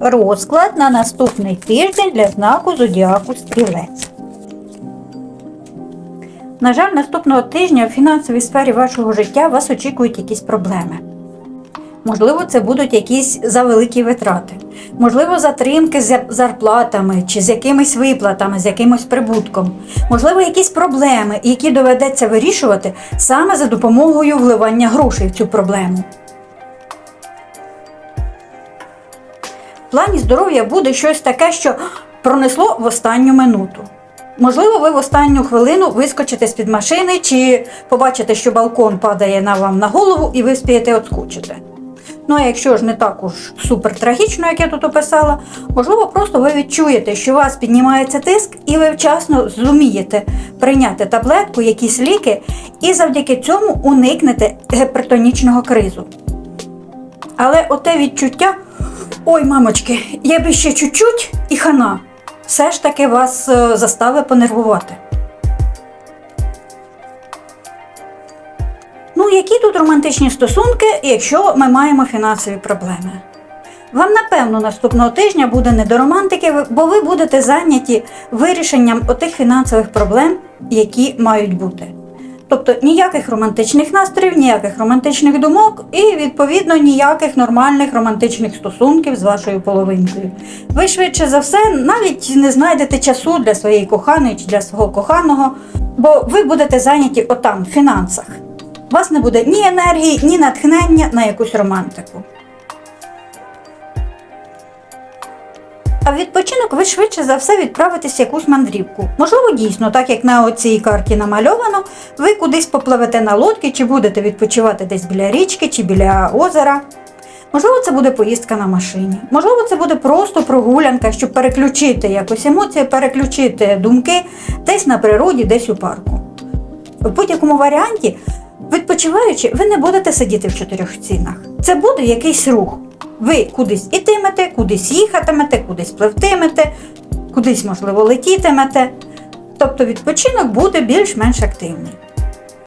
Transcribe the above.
Розклад на наступний тиждень для знаку Зодіаку Стрілець. На жаль, наступного тижня в фінансовій сфері вашого життя вас очікують якісь проблеми. Можливо, це будуть якісь завеликі витрати, можливо, затримки з зарплатами чи з якимись виплатами, з якимось прибутком, можливо, якісь проблеми, які доведеться вирішувати саме за допомогою вливання грошей в цю проблему. В плані здоров'я буде щось таке, що пронесло в останню минуту. Можливо, ви в останню хвилину вискочите з-під машини чи побачите, що балкон падає на вам на голову, і ви вспієте отскочити. Ну а якщо ж не так уж супер трагічно, як я тут описала, можливо, просто ви відчуєте, що у вас піднімається тиск, і ви вчасно зумієте прийняти таблетку, якісь ліки, і завдяки цьому уникнете гіпертонічного кризу. Але оте відчуття, ой, мамочки, я би ще чуть-чуть і хана, все ж таки вас е, заставить понервувати. Ну, які тут романтичні стосунки, якщо ми маємо фінансові проблеми? Вам, напевно, наступного тижня буде не до романтики, бо ви будете зайняті вирішенням отих фінансових проблем, які мають бути. Тобто ніяких романтичних настроїв, ніяких романтичних думок і, відповідно, ніяких нормальних романтичних стосунків з вашою половинкою. Ви швидше за все навіть не знайдете часу для своєї коханої чи для свого коханого, бо ви будете зайняті отам, в фінансах. У вас не буде ні енергії, ні натхнення на якусь романтику. А відпочинок ви швидше за все відправитесь в якусь мандрівку. Можливо, дійсно, так як на оцій карті намальовано, ви кудись попливете на лодці, чи будете відпочивати десь біля річки чи біля озера. Можливо, це буде поїздка на машині. Можливо, це буде просто прогулянка, щоб переключити якось емоції, переключити думки десь на природі, десь у парку. В будь-якому варіанті, відпочиваючи, ви не будете сидіти в чотирьох стінах. Це буде якийсь рух. Ви кудись ітимете, кудись їхатимете, кудись пливтимете, кудись, можливо, летітимете. Тобто відпочинок буде більш-менш активний.